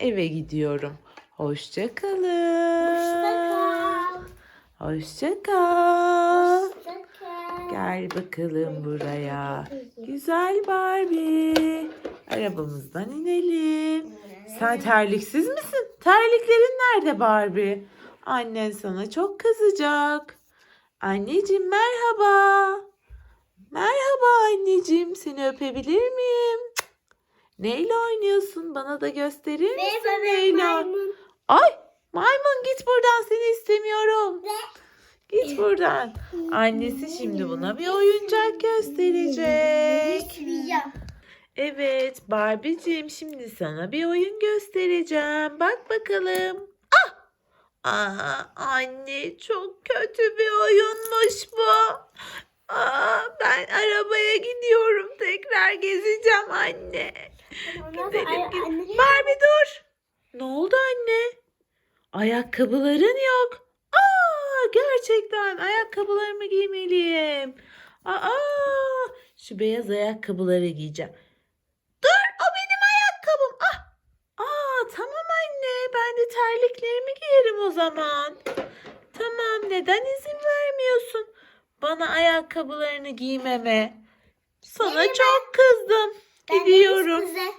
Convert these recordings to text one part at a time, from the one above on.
eve gidiyorum. Hoşça kalın. Hoşça kal. Gel bakalım buraya. Güzel Barbie. Arabamızdan inelim. Sen terliksiz misin? Terliklerin nerede Barbie? Annen sana çok kızacak. Anneciğim merhaba. Merhaba anneciğim. Seni öpebilir miyim? Neyle oynuyorsun? Bana da gösterir misin Leyla? Ay maymun git buradan seni istemiyorum. Git buradan. Annesi şimdi buna bir oyuncak gösterecek. Evet Barbie'cim şimdi sana bir oyun göstereceğim. Bak bakalım. Ah! Aa, anne çok kötü bir oyunmuş bu. Aa, ben arabaya gidiyorum. Tekrar gezeceğim anne. Gidelim, gidelim. Barbie dur. Ne oldu anne? Ayakkabıların yok. Aa, gerçekten ayakkabılarımı giymeliyim. Aa, şu beyaz ayakkabıları giyeceğim. Dur, o benim ayakkabım. Ah. Aa, tamam anne. Ben de terliklerimi giyerim o zaman. Tamam, neden izin vermiyorsun bana ayakkabılarını giymeme? Sana çok kızdım. Gidiyorum. Kızı.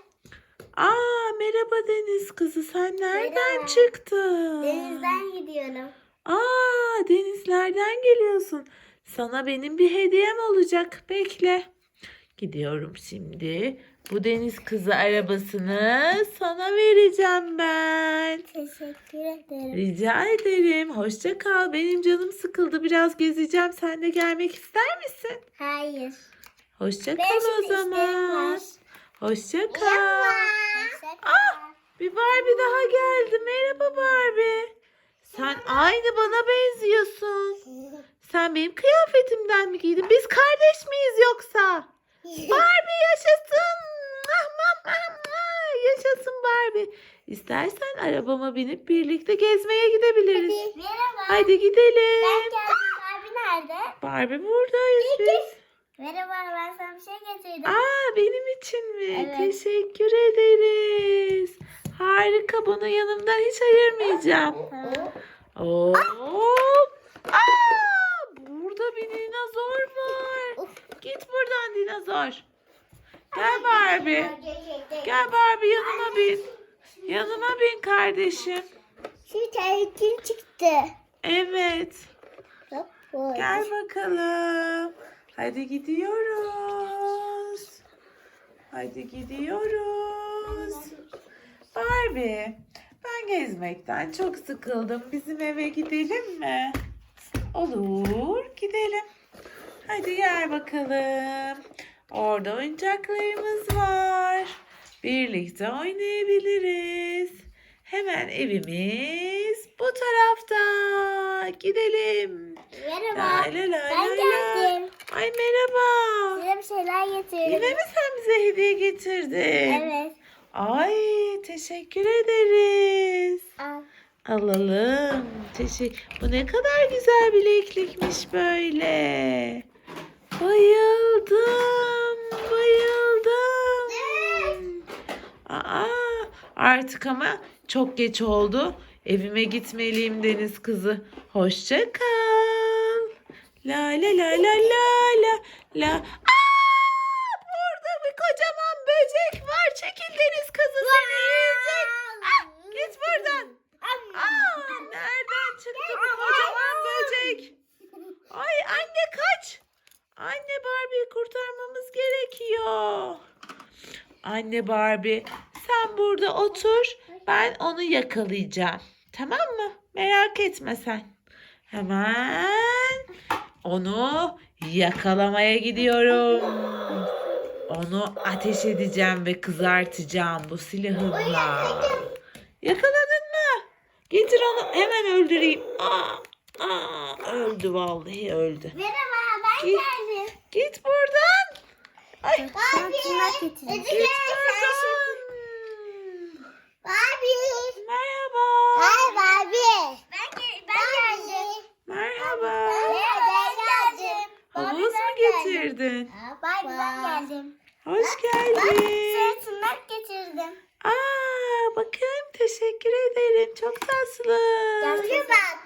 Aa merhaba Deniz kızı sen nereden Merhaba. çıktın? Denizden gidiyorum. Aa denizlerden geliyorsun. Sana benim bir hediyem olacak. Bekle. Gidiyorum şimdi. Bu deniz kızı arabasını sana vereceğim ben. Teşekkür ederim. Rica ederim. Hoşça kal. Benim canım sıkıldı. Biraz gezeceğim. Sen de gelmek ister misin? Hayır. Hoşça Benim kal o şimdi isteğim zaman. Hoşça kal. Ah! Bir Barbie daha geldi. Merhaba Barbie. Sen aynı bana benziyorsun. Sen benim kıyafetimden mi giydin? Biz kardeş miyiz yoksa? Barbie yaşasın. Yaşasın Barbie. İstersen arabama binip birlikte gezmeye gidebiliriz. Merhaba. Haydi gidelim. Ben geldim. Abi nerede? Barbie buradayız biz. Merhaba ben sana bir şey getirdim. Aa benim için mi? Evet. Teşekkür ederiz. Harika bunu yanımdan hiç ayırmayacağım. Oo. Aa, burada bir dinozor var. Git buradan dinozor. Gel Barbie. Gel Barbie yanıma bin. Yanıma bin kardeşim. Şu tehlikeli çıktı. Evet. Gel bakalım. Hadi gidiyoruz. Hadi gidiyoruz. Barbie, ben gezmekten çok sıkıldım. Bizim eve gidelim mi? Olur, gidelim. Hadi gel bakalım. Orada oyuncaklarımız var. Birlikte oynayabiliriz. Hemen evimiz bu tarafta. Gidelim. Merhaba. La la la Ben la. Ay merhaba. Size bir şeyler getirdim. Yine mi sen bize hediye getirdin? Evet. Ay teşekkür ederiz. Al. Alalım. Teşekkür. Bu ne kadar güzel bileklikmiş böyle. Bayıldım. Bayıldım. Aa, artık ama çok geç oldu. Evime gitmeliyim deniz kızı. Hoşça kal. La la la la la la. Aa, burada bir kocaman böcek var. Çekil deniz kızı seni yiyecek. Ah, git buradan. Aa, nereden çıktı bu kocaman böcek? Ay anne kaç. Anne Barbie'yi kurtarmamız gerekiyor. Anne Barbie sen burada otur. Ben onu yakalayacağım. Tamam mı? Merak etme sen. Hemen onu yakalamaya gidiyorum. Onu ateş edeceğim ve kızartacağım bu silahımla. Yakaladın mı? Getir onu hemen öldüreyim. Aa, aa, öldü vallahi öldü. Merhaba ben Git. geldim. Git buradan. Ay. Getirdim. Git buradan. Barbie. Merhaba. Hi Barbie. Ben, ge- ben geldim. Merhaba. Ben geldim. Havuz mu getirdin? Barbie ben geldim. Hoş geldin. sana tırnak getirdim. Aa, bakayım teşekkür ederim. Çok tatlı. Buraya bak.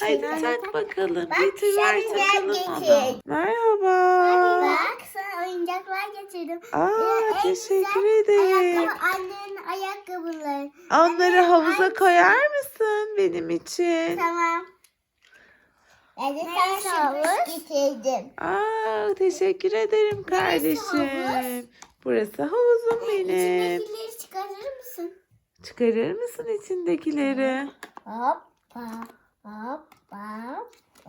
Hadi Aşkım. tak bakalım. Bak, Getir ver sen takalım ona. getir. Merhaba. Bak sana oyuncaklar getirdim. Aa, en teşekkür güzel ederim. Ayakkabı, annenin ayakkabıları. Onları havuza ay- koyar mısın benim için? Tamam. Ben de sana havuz getirdim. Aa, teşekkür ederim kardeşim. Burası havuzum benim. İçindekileri çıkarır mısın? Çıkarır mısın içindekileri? Hoppa hoppa hoppa.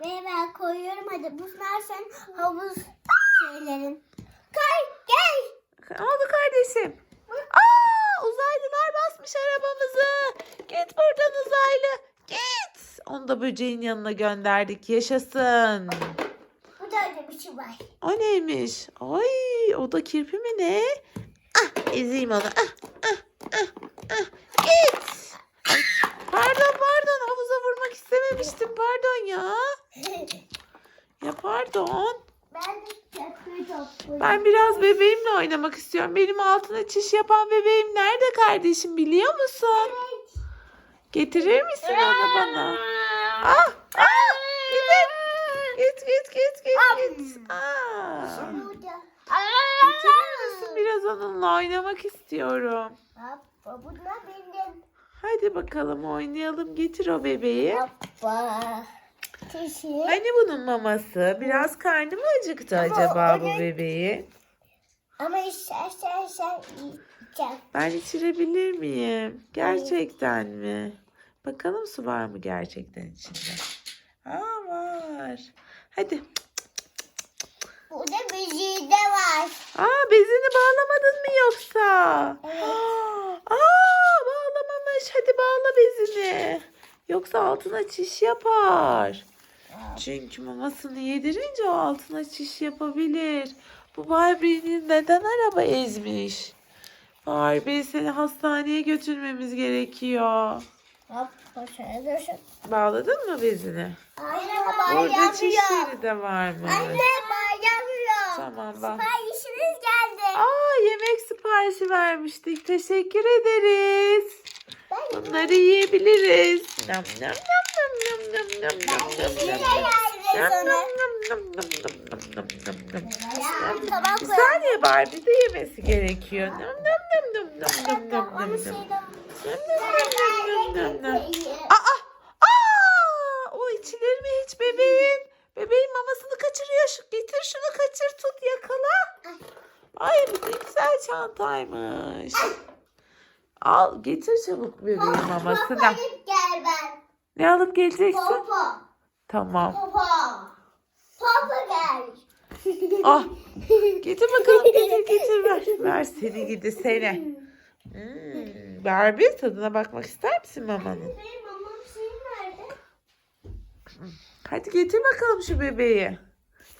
Ve ben koyuyorum hadi. Bunlar sen havuz şeylerin. Kay gel. Oldu kardeşim? Aa, uzaylılar basmış arabamızı. Git buradan uzaylı. Git. Onu da böceğin yanına gönderdik. Yaşasın. Burada öyle bir şey var. O neymiş? Ay, o da kirpi mi ne? Ah, ezeyim onu. Ah, ah, ah, ah. Git. Ay, pardon, pardon. Havuza vurmak istememiştim. Pardon ya. Ya pardon. ben de. Ben biraz bebeğimle oynamak istiyorum. Benim altına çiş yapan bebeğim nerede kardeşim biliyor musun? Getirir misin onu bana? Ah! Ah! Gidin! Git git git git git. Aa! Burada. Getirir misin biraz onunla oynamak istiyorum. Bunlar benim. Hadi bakalım oynayalım. Getir o bebeği. Hoppa. Teşekkür. Hani bunun maması? Biraz karnı mı acıktı acaba bu bebeği? Ama istersen sen yiyeceksin. Ben içirebilir miyim? Gerçekten mi? Bakalım su var mı gerçekten içinde? Aa var. Hadi. Burada müziği de var. Aa bezini bağlamadın mı yoksa? Evet. Aa bağlamamış. Hadi bağla bezini. Yoksa altına çiş yapar. Çünkü mamasını yedirince o altına çiş yapabilir. Bu Barbie'nin neden araba ezmiş? Barbie seni hastaneye götürmemiz gerekiyor. Hoppa şöyle dursun. Bağladın mı bezini? Anne Orada bayramıyor. çişleri de varmış. Anne bayramıyor. Tamam bak. Siparişiniz geldi. Aa yemek siparişi vermiştik. Teşekkür ederiz. Ben Bunları yiyebiliriz. Nam nam nam nam nam nam nam nam nam nam. Nam nam nam nam nam nam nam nam koy. saniye Barbie de yemesi gerekiyor. Nam nam nam nam nam nam nam nam nam. Aa! Aa! O içilir mi hiç bebeğin? Bebeğin mamasını kaçırıyor. Getir şunu kaçır tut yakala. Ay bu ne güzel çantaymış. Al getir çabuk bebeğin mamasını. Ne alıp geleceksin? Tamam. Popo. Popo gel. Ah getir bakalım getir getir ver. Ver seni gidi seni. Hmm, Barbie tadına bakmak ister misin mamanın? Benim mamam şeyim nerede? Hadi getir bakalım şu bebeği.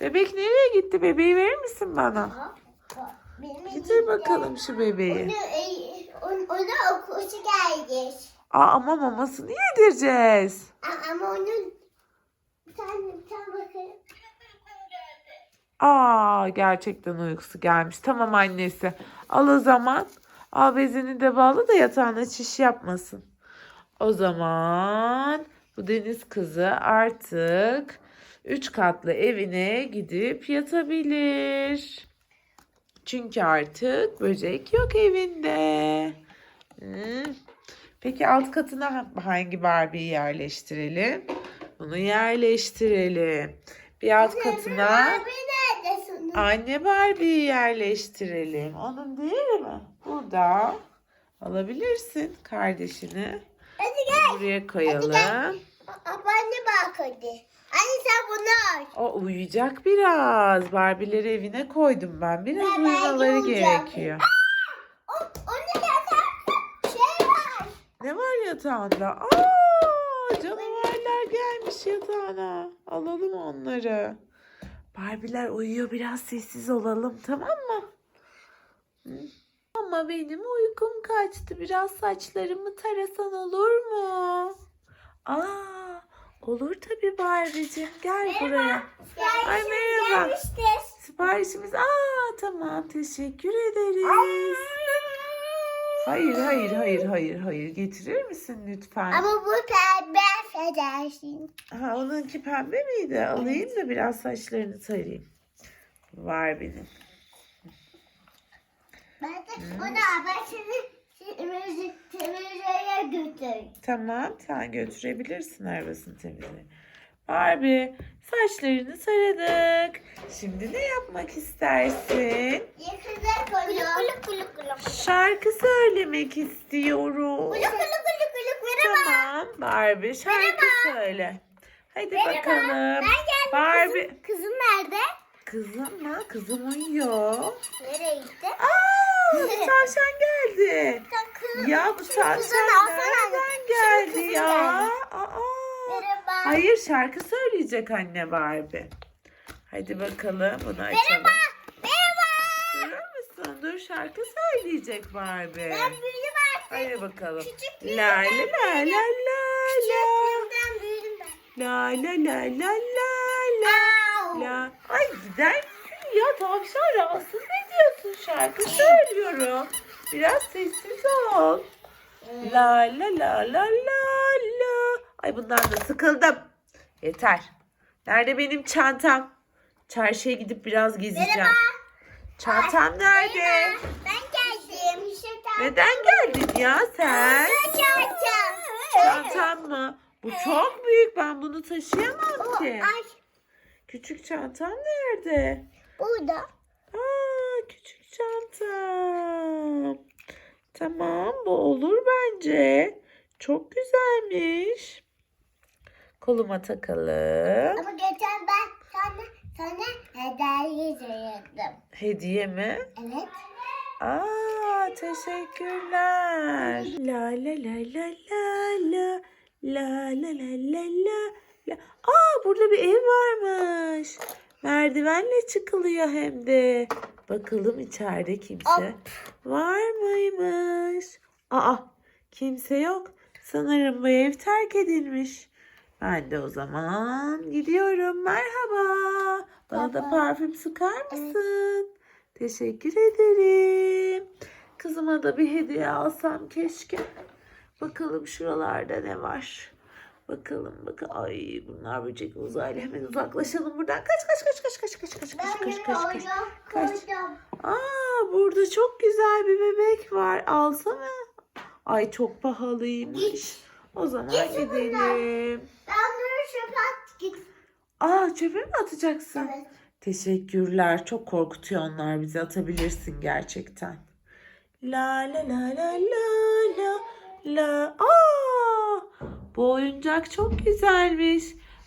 Bebek nereye gitti? Bebeği verir misin bana? Benim Getir bakalım şu bebeği. Onu, e, on, ona okuşu geldi. Aa, ama mamasını yedireceğiz. A- Ama onun bir tane bakayım. Aa gerçekten uykusu gelmiş. Tamam annesi. Al o zaman. Al bezini de bağla da yatağına çiş yapmasın. O zaman bu deniz kızı artık üç katlı evine gidip yatabilir. Çünkü artık böcek yok evinde. Hmm. Peki alt katına hangi Barbie'yi yerleştirelim? Bunu yerleştirelim. Bir alt katına Abi neredesin? Anne Barbie'yi yerleştirelim. Onun değil mi? Burada. Alabilirsin kardeşini. Hadi gel. Buraya koyalım. A- Anne bak hadi. Anne sen bunu al. O uyuyacak biraz. Barbie'leri evine koydum ben. Biraz Ben- uyumaları gerekiyor. O, onun yatağında şey var. Ne var yatağında? Aa, canavarlar gelmiş yatağına. Alalım onları. Barbie'ler uyuyor biraz sessiz olalım tamam mı? Hı. Ama benim uykum kaçtı. Biraz saçlarımı tarasan olur mu? Aa, olur tabii Barbie'cim. Gel buraya. Ay merhaba. Gelmiştir. Siparişimiz. Aa tamam teşekkür ederiz. Hayır hayır hayır hayır hayır getirir misin lütfen? Ama bu pembe affedersin. Ha onunki pembe miydi? Alayım da biraz saçlarını tarayayım. Var benim. Ben de onu abartını temizliğe götür. Tamam sen götürebilirsin arabasını temizle. Barbie saçlarını taradık. Şimdi ne yapmak istersin? Şarkı söylemek istiyorum. Tamam Barbie şarkı söyle. Hadi Merhaba. bakalım. Ben geldim. Barbie. Kızım, kızım nerede? Kızım mı? Kızım uyuyor. Nereye gitti? Aa, tavşan geldi. Ya bu tavşan nereden geldi. ya? Aa. Merhaba. Hayır şarkı söyleyecek anne Barbie. Hadi bakalım bunu açalım. Merhaba. Merhaba. Durur musun? Dur şarkı söyleyecek Barbie. Ben büyüdüm artık. Hadi bakalım. La la la la la la. La la la la la la. La. Ay gider misin ya tavşan rahatsız ediyorsun şarkı söylüyorum. Biraz sessiz ol. La la la la la. Ay bundan da sıkıldım. Yeter. Nerede benim çantam? Çarşıya gidip biraz gezeceğim. Merhaba. Çantam nerede? Merhaba. Ben geldim. İşte Neden geldin ya sen? Çantam. Çantam mı? Bu çok büyük. Ben bunu taşıyamam ki. Ay Küçük çantam nerede? burada. Aa, küçük çantam. Tamam, bu olur bence. Çok güzelmiş. Koluma takalım. Ama geçen ben sana sana hediye getirdim. Hediye mi? Evet. Aa, teşekkürler. La la la la la la. La la la la la la. Aa, burada bir ev varmış. Merdivenle çıkılıyor hem de. Bakalım içeride kimse var mıymış? Aa, kimse yok. Sanırım bu ev terk edilmiş. Ben de o zaman gidiyorum. Merhaba. Bana da parfüm sıkar mısın? Teşekkür ederim. Kızıma da bir hediye alsam keşke. Bakalım şuralarda ne var. Bakalım bakın. Ay bunlar böcek uzaylı. Hemen uzaklaşalım buradan. Kaç kaç kaç kaç kaç kaç kaç kaç kaç kaç kaç. Kaç. Aa burada çok güzel bir bebek var. Alsana. Ay çok pahalıymış. O zaman gidelim. Ben bunu çöpe at git. Aa çöpe mi atacaksın? Evet. Teşekkürler. Çok korkutuyor onlar bizi. Atabilirsin gerçekten. La la la la la la la. Aa! Bu oyuncak çok güzelmiş.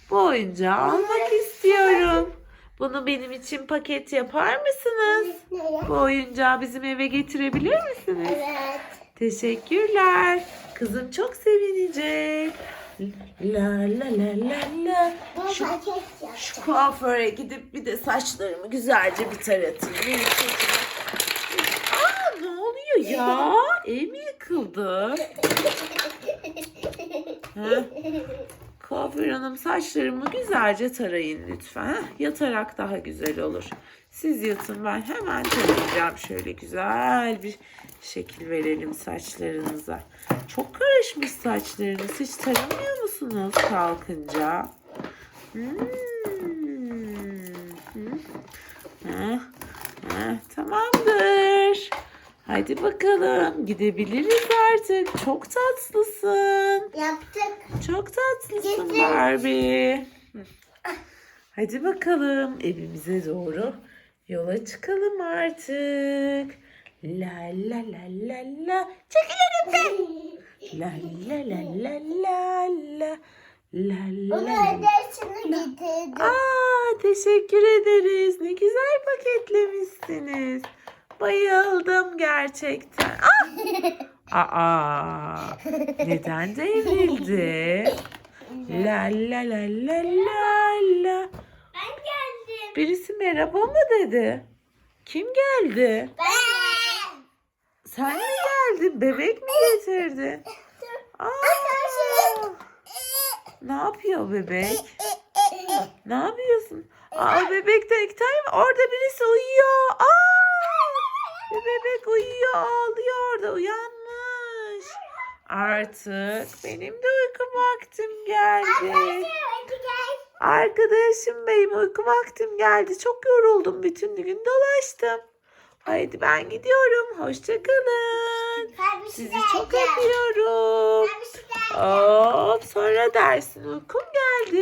Bu oyuncağı almak istiyorum. Bunu benim için paket yapar mısınız? Nereye? Bu oyuncağı bizim eve getirebilir misiniz? Evet. Teşekkürler. Kızım çok sevinecek. La la la la la. Şu şu kuaföre gidip bir de saçlarımı güzelce bir taratayım. Benim saçıma- Aa ne oluyor ya? Ev mi yıkıldı? Ha? Kuaför hanım saçlarımı güzelce tarayın lütfen. Heh, Yatarak daha güzel olur. Siz yatın ben hemen tarayacağım. Şöyle güzel bir şekil verelim saçlarınıza. Çok karışmış saçlarınız. Hiç taramıyor musunuz kalkınca? Hmm. Hmm. Heh, heh, tamamdır. Hadi bakalım gidebiliriz artık. Çok tatlısın. Yaptık. Çok tatlısın Getir. Barbie. Hadi bakalım evimize doğru yola çıkalım artık. La la la la la. Çekil önümden. La la la la la la. La la Onu hediyesini getirdim. Aa, teşekkür ederiz. Ne güzel paketlemişsiniz. Bayıldım gerçekten. Ah! Aa, neden devrildi? La la la la la la. Ben geldim. Birisi merhaba mı dedi? Kim geldi? Ben. Sen mi geldin? Bebek mi getirdin? Aa, ne yapıyor bebek? Ne yapıyorsun? Aa bebek tektay mı? Orada birisi uyuyor. Aa! Bebek uyuyor, ağlıyor orada. Uyanmış. Artık benim de uyku vaktim geldi. Arkadaşım benim uyku vaktim geldi. Çok yoruldum. Bütün gün dolaştım. Haydi ben gidiyorum. Hoşçakalın. Sizi çok öpüyorum. Hop sonra dersin uykum geldi.